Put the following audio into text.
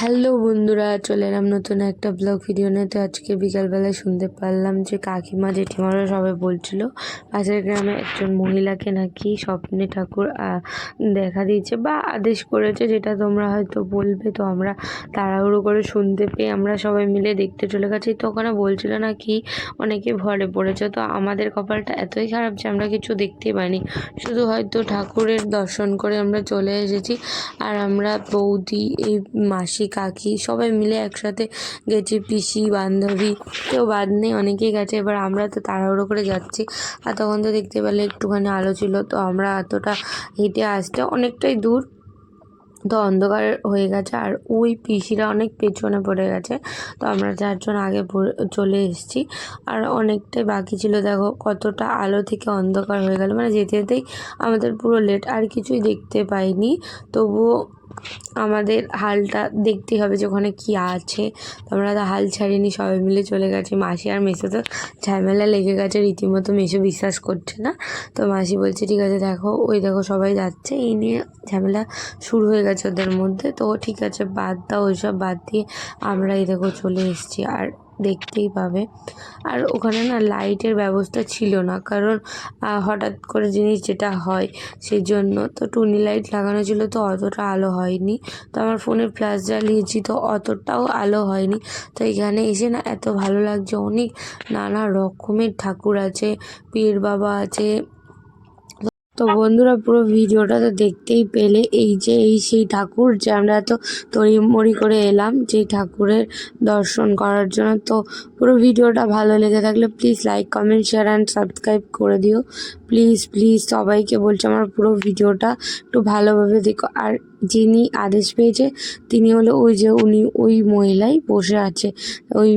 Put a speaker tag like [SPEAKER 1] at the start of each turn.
[SPEAKER 1] Hello বন্ধুরা, চলে এলাম নতুন একটা ব্লগ ভিডিও নিয়ে। তো আজকে বিকালবেলায় শুনতে পারলাম যে কাকিমা, জেঠিমারা সবাই বলছিল, পাশের গ্রামে একজন মহিলাকে নাকি স্বপ্নে ঠাকুর দেখা দিয়েছে বা আদেশ করেছে, যেটা তোমরা হয়তো বলবে। তো আমরা তাড়াহুড়ো করে শুনতে পেয়ে আমরা সবাই মিলে দেখতে চলে গেছি। তো ওখানে বলছিল না কি অনেকে ভরে পড়েছে। তো আমাদের কপালটা এতই খারাপ যে আমরা কিছু দেখতে পাইনি। শুধু হয়তো ঠাকুরের দর্শন করে আমরা চলে এসেছি। আর আমরা বৌদি, এই মাসি কাকি সবাই মিলে একসাথে গেছি পিসি, বান্ধবী, কেউ বাদ নেই, অনেকেই গেছে। এবার আমরা তো তাড়াহুড়ো করে যাচ্ছি। আর তখন তো দেখতে পেলে একটুখানি আলো ছিল, তো আমরা এতটা হেঁটে আসতে অনেকটাই দূর। তো অন্ধকার হয়ে গেছে আর ওই পিসিরা অনেক পেছনে পড়ে গেছে। তো আমরা চারজন আগে চলে এসেছি। আর অনেকটাই বাকি ছিল, দেখো কতটা আলো থেকে অন্ধকার হয়ে গেল। মানে যেতে যেতেই আমাদের পুরো লেট, আর কিছুই দেখতে পাইনি। তবুও আমাদের হালটা দেখতে হবে যে ওখানে কী আছে। আমরা তো হাল ছাড়িনি, সবাই মিলে চলে গেছি। মাসি আর মেসো তো ঝামেলা লেগে গেছে, রীতিমতো মেসো বিশ্বাস করছে না। তো মাসি বলছে, ঠিক আছে, দেখো, ওই দেখো, সবাই যাচ্ছে। এই নিয়ে ঝামেলা শুরু হয়ে গেছে ওদের মধ্যে। তো ঠিক আছে, বাদ দাও, ওইসব বাদ দিয়ে আমরা এই দেখো চলে এসেছি। আর দেখতেই পাবে। আর ওখানে না লাইটের ব্যবস্থা ছিল না, কারণ হঠাৎ করে জিনিস যেটা হয় সেই জন্য তো টুনি লাইট লাগানো ছিল তো অতটা আলো হয়নি। তো আমার ফোনে ফ্ল্যাশ জ্বালিয়েছি তো অতটাও আলো হয়নি। তো এখানে এসে না এত ভালো লাগছে, অনেক নানা রকমের ঠাকুর আছে, পীর বাবা আছে তো বন্ধুরা পুরো ভিডিওটা তো দেখতেই পেলে। এই যে এই সেই ঠাকুর যে আমরা এত তড়িমড়ি করে এলাম যে ঠাকুরের দর্শন করার জন্য। তো পুরো ভিডিওটা ভালো লেগে থাকলে please like comment share and subscribe করে দিও। প্লিজ প্লিজ সবাইকে বলছি আমার পুরো ভিডিওটা একটু ভালোভাবে দেখো। আর যিনি আদেশ পেয়েছে, তিনি হলো ওই যে উনি, ওই মহিলাই বসে আছে। ওই